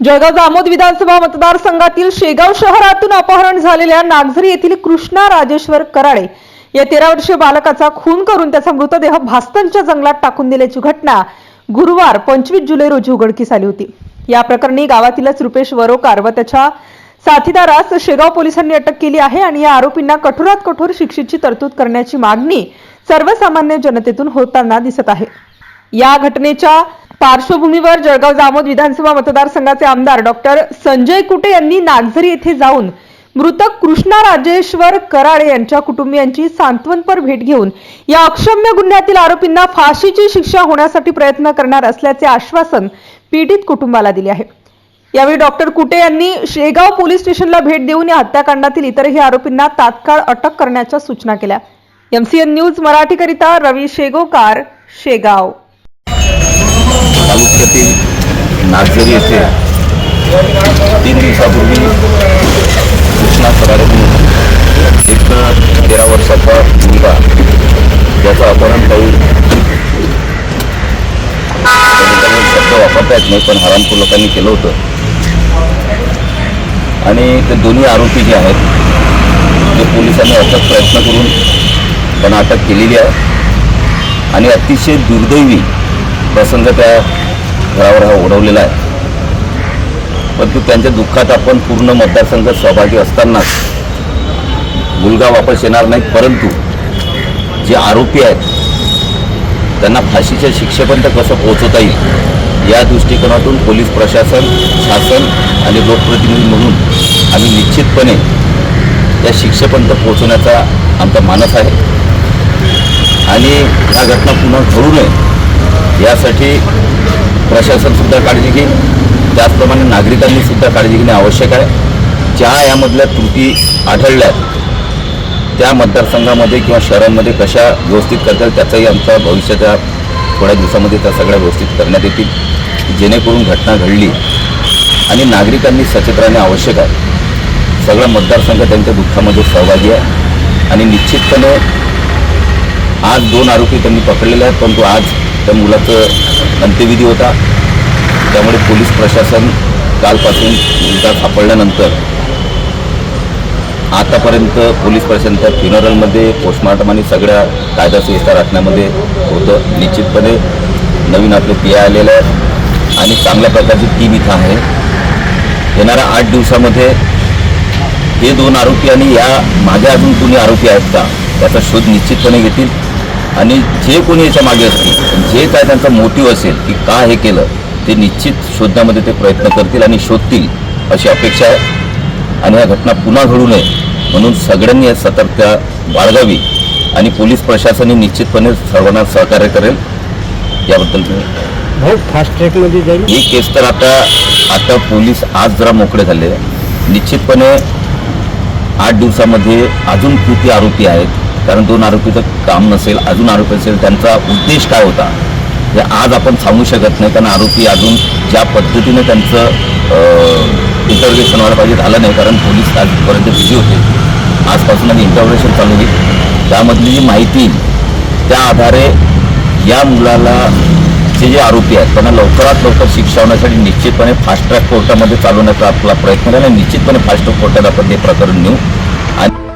जळगाव जामोद विधानसभा मतदारसंघातील शेगाव शहरातून अपहरण झालेल्या नागझरी येथील कृष्णा राजेश्वर कराळे या तेरा वर्षीय बालकाचा खून करून त्याचा मृतदेह भास्तनच्या जंगलात टाकून दिल्याची घटना गुरुवार पंचवीस जुलै रोजी उघडकीस आली होती. या प्रकरणी गावातीलच रुपेश वरोकार व त्याच्या साथीदारास शेगाव पोलिसांनी अटक केली आहे आणि या आरोपींना कठोरात कठोर शिक्षेची तरतूद करण्याची मागणी सर्वसामान्य जनतेतून होताना दिसत आहे. या घटनेच्या पार्श्वभूमीवर जळगाव जामोद विधानसभा मतदारसंघाचे आमदार डॉक्टर संजय कुटे यांनी नागझरी येथे जाऊन मृतक कृष्णा राजेश्वर कराळे यांच्या कुटुंबियांची सांत्वनपर भेट घेऊन या अक्षम्य गुन्ह्यातील आरोपींना फाशीची शिक्षा होण्यासाठी प्रयत्न करणार असल्याचे आश्वासन पीडित कुटुंबाला दिले आहे. यावेळी डॉक्टर कुटे यांनी शेगाव पोलीस स्टेशनला भेट देऊन या हत्याकांडातील इतरही आरोपींना तात्काळ अटक करण्याच्या सूचना केल्या. एमसीएन न्यूज मराठीकरिता रवी शेगोकार शेगाव. तालुक्यातील नागझरी येथे तीन दिवसापूर्वी कृष्णा करारे म्हणून एक तेरा वर्षाचा मुलगा ज्याचं अपहरण काही शब्द वापरता येत नाही पण हरामपूर लोकांनी केलं होतं. आणि ते दोन्ही आरोपी जे आहेत ते पोलिसांनी अटक प्रयत्न करून त्यांना अटक केलेली आहे. आणि अतिशय दुर्दैवी प्रसंग त्या घरावर हा ओढवलेला आहे. परंतु त्यांच्या दुःखात आपण पूर्ण मतदारसंघ सहभागी असतानाच मुलगा वापस येणार नाही परंतु जे आरोपी आहेत त्यांना फाशीच्या शिक्षेपर्यंत कसं पोहोचवता येईल या दृष्टिकोनातून पोलीस प्रशासन शासन आणि लोकप्रतिनिधी म्हणून आम्ही निश्चितपणे या शिक्षेपर्यंत पोहोचवण्याचा आमचा मानस आहे. आणि ह्या घटना पुन्हा घडू नये यासाठी प्रशासनसुद्धा काळजी घेईल. त्याचप्रमाणे नागरिकांनी सुद्धा काळजी घेणे आवश्यक आहे. ज्या यामधल्या त्रुटी आढळल्यात त्या मतदारसंघामध्ये किंवा शहरांमध्ये कशा व्यवस्थित करता येईल त्याचाही आमचा भविष्याच्या थोड्या दिवसामध्ये त्या सगळ्या व्यवस्थित करण्यात येतील. जेणेकरून घटना घडली आणि नागरिकांनी सचेत राहणे आवश्यक आहे. सगळा मतदारसंघ त्यांच्या दुःखामध्ये सहभागी आहे आणि निश्चितपणे आज दोन आरोपी त्यांनी पकडलेले आहेत परंतु आज त्या मुलाचं अंत्यविधी होता. त्यामुळे पोलीस प्रशासन कालपासून मुलगा सापडल्यानंतर आतापर्यंत पोलीस प्रशासन त्या फ्युनरलमध्ये पोस्टमार्टम आणि सगळ्या कायदा सुव्यवस्था राखण्यामध्ये होतं. निश्चितपणे नवीन आपले पी आय आलेलं आहे आणि चांगल्या प्रकारची टीम इथं आहे. येणाऱ्या आठ दिवसामध्ये हे दोन आरोपी आणि या माझ्या अजून कोणी आरोपी आहेत का याचा शोध निश्चितपणे घेतील. आणि जे कोणी याच्या मागे असतील जे काय त्यांचा मोटिव्ह असेल की का हे केलं ते निश्चित शोधण्यामध्ये ते प्रयत्न करतील आणि शोधतील अशी अपेक्षा आहे. आणि ह्या घटना पुन्हा घडू नये म्हणून सगळ्यांनी यात सतर्कता बाळगावी आणि पोलीस प्रशासनही निश्चितपणे सर्वांना सहकार्य करेल. याबद्दल फास्ट ट्रॅकमध्ये जाईल. ही केस तर आता आता पोलीस आज जरा मोकळे झाले. निश्चितपणे आठ दिवसामध्ये अजून किती आरोपी आहेत कारण दोन आरोपीचं काम नसेल अजून आरोपी असेल त्यांचा उद्देश काय होता? हे आज आपण सांगू शकत नाही. कारण आरोपी अजून ज्या पद्धतीने त्यांचं इंटरव्हेशन व्हायला पाहिजे झालं नाही कारण पोलीस आजपर्यंत बिझी होते. आजपासून आधी इंटरव्हेशन चालू होईल त्यामधली जी माहिती त्या आधारे या मुलाला जे जे आरोपी आहेत त्यांना लवकरात लवकर शिक्षा होण्यासाठी निश्चितपणे फास्ट ट्रॅक कोर्टामध्ये चालवण्याचा आपला प्रयत्न आहे. आणि निश्चितपणे फास्ट ट्रॅक कोर्टात आपण ते प्रकरण नेऊ. आणि